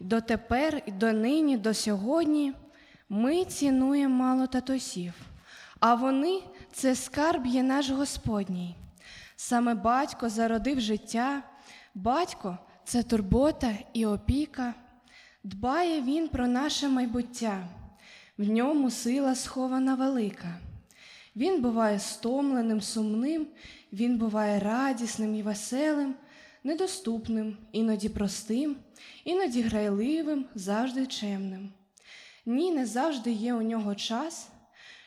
Дотепер, донині, до сьогодні ми цінуємо мало татусів, а вони це скарб є наш Господній. Саме батько зародив життя, батько це турбота і опіка. Дбає він про наше майбуття, в ньому сила схована велика. Він буває стомленим, сумним, він буває радісним і веселим, недоступним, іноді простим, іноді грайливим, завжди чемним. Ні, не завжди є у нього час,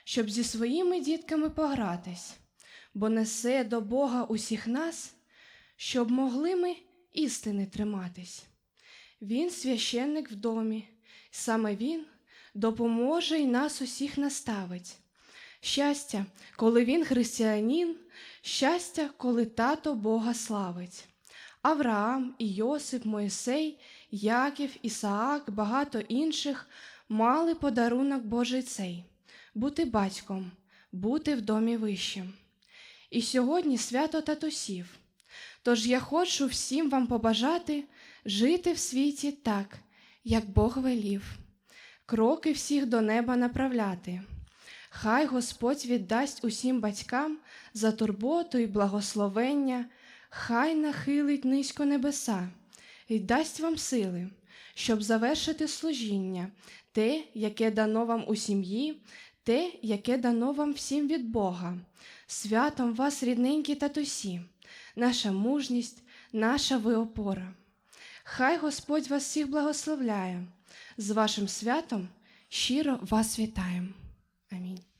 щоб зі своїми дітками погратись, бо несе до Бога усіх нас, щоб могли ми істини триматись. Він священник в домі, саме він допоможе і нас усіх наставить. Щастя, коли він християнин, щастя, коли тато Бога славить. Авраам, і Йосип, Моїсей, Яків, Ісаак, багато інших мали подарунок Божий цей бути батьком, бути в домі вищим. І сьогодні свято татусів. Тож я хочу всім вам побажати жити в світі так, як Бог велів, кроки всіх до неба направляти. Хай Господь віддасть усім батькам за турботу і благословення, хай нахилить низько небеса і дасть вам сили, щоб завершити служіння, те, яке дано вам у сім'ї, те, яке дано вам всім від Бога. Святом вас, рідненькі татусі, наша мужність, наша ви опора. Хай Господь вас всіх благословляє. З вашим святом щиро вас вітаємо. Амінь.